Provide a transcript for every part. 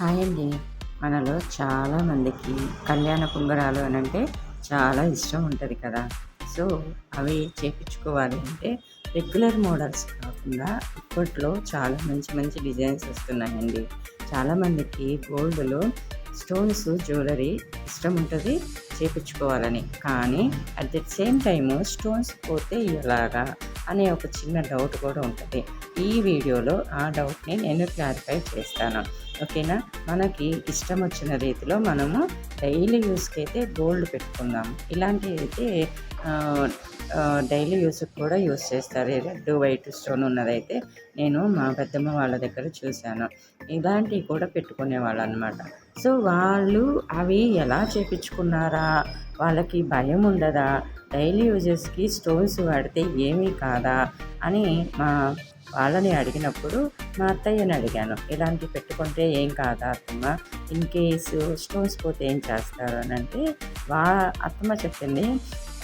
Hi అండి. మనలో చాలామందికి కళ్యాణ కుంగరాలు అని అంటే చాలా ఇష్టం ఉంటుంది కదా. సో అవి చేపించుకోవాలి అంటే రెగ్యులర్ మోడల్స్ కాకుండా ఇప్పట్లో చాలా మంచి మంచి డిజైన్స్ వస్తున్నాయండి. చాలామందికి గోల్డ్లో స్టోన్స్ జ్యువెలరీ ఇష్టం ఉంటుంది చేపించుకోవాలని. కానీ at the same time stones పోతే ఎలాగా అనే ఒక చిన్న డౌట్ కూడా ఉంటుంది. ఈ వీడియోలో ఆ డౌట్ని నేను క్లారిఫై చేస్తాను. ఓకేనా? మనకి ఇష్టం వచ్చిన రీతిలో మనము డైలీ యూస్కి అయితే గోల్డ్ పెట్టుకుందాం. ఇలాంటివి అయితే డైలీ యూస్కి కూడా యూస్ చేస్తారు. రెడ్ వైట్ స్టోన్ ఉన్నదైతే నేను మా పెద్దమ్మ వాళ్ళ దగ్గర చూశాను. ఇలాంటివి కూడా పెట్టుకునే వాళ్ళు అనమాట సో వాళ్ళు అవి ఎలా చేపించుకున్నారా? వాళ్ళకి భయం ఉండదా? డైలీ యూజెస్కి స్టోన్స్ వాడితే ఏమీ కాదా? అని మా వాళ్ళని అడిగినప్పుడు మా అత్తయ్యని అడిగాను. ఇలాంటివి పెట్టుకుంటే ఏం కాదా అత్తమ్మ? ఇన్ కేసు స్టోన్స్ పోతే ఏం చేస్తారు? అని అంటే వా అత్తమ్మ చెప్పింది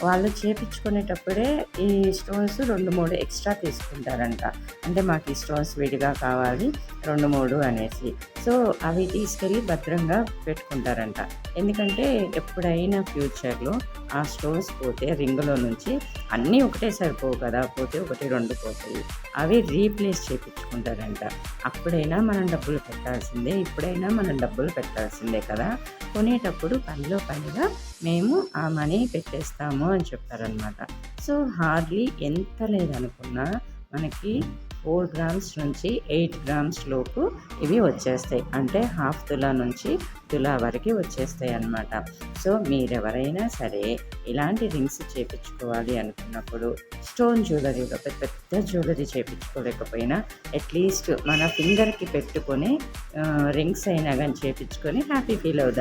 వాళ్ళు చేపించుకునేటప్పుడే ఈ స్టోన్స్ రెండు మూడు ఎక్స్ట్రా తీసుకుంటారంట. అంటే మాకు ఈ స్టోన్స్ విడిగా కావాలి రెండు మూడు అనేసి. సో అవి తీసుకెళ్ళి భద్రంగా పెట్టుకుంటారంట. ఎందుకంటే ఎప్పుడైనా ఫ్యూచర్లో ఆ స్టోన్స్ పోతే రింగులో నుంచి అన్నీ ఒకటే సరిపోవు కదా పోతే ఒకటి రెండు పోతాయి. అవి రీప్లేస్ చేయించుకుంటారంట అప్పుడైనా మనం డబ్బులు పెట్టాల్సిందే ఇప్పుడైనా మనం డబ్బులు పెట్టాల్సిందే కదా. కొనేటప్పుడు పనిలో పనిగా మేము ఆ మనీ పెట్టేస్తాము అని చెప్తారనమాట సో హార్డ్లీ ఎంత లేదనుకున్నా మనకి ఫోర్ గ్రామ్స్ నుంచి ఎయిట్ గ్రామ్స్ లోపు ఇవి వచ్చేస్తాయి. అంటే హాఫ్ తులా నుంచి తులా వరకు వచ్చేస్తాయి అన్నమాట. సో మీరెవరైనా సరే ఇలాంటి రింగ్స్ చేపించుకోవాలి అనుకున్నప్పుడు స్టోన్ జ్యువెలరీలో పెద్ద పెద్ద జ్యువెలరీ చేపించుకోలేకపోయినా అట్లీస్ట్ మన ఫింగర్కి పెట్టుకొని రింగ్స్ అయినా కానీ చేపించుకొని హ్యాపీ ఫీల్ అవుతాం